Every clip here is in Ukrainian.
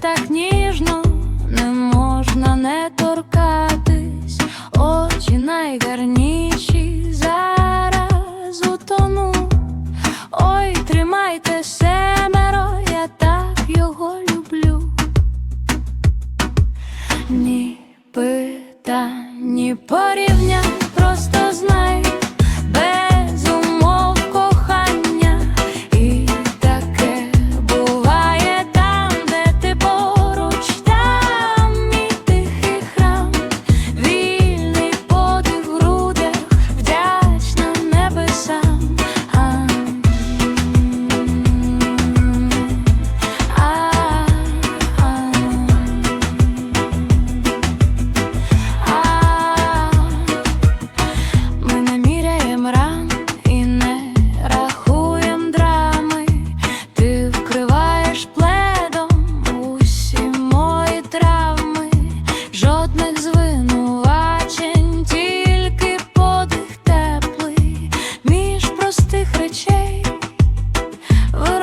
так ніжно, не можна не торкатись, очі найгарніші зараз утону. Ой, тримайте семеро, я так його люблю. Ні питань, ні порів.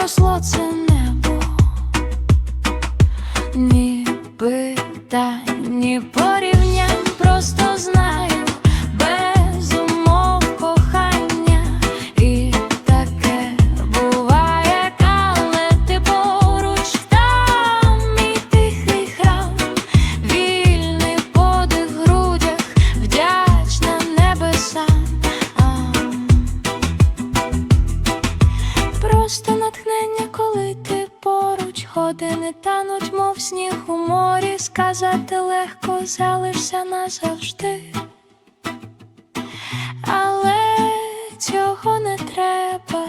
Було це небо, ні питань, ні порівнянь, просто знаю Години тануть, мов сніг у морі, сказати легко залишся назавжди, але цього не треба.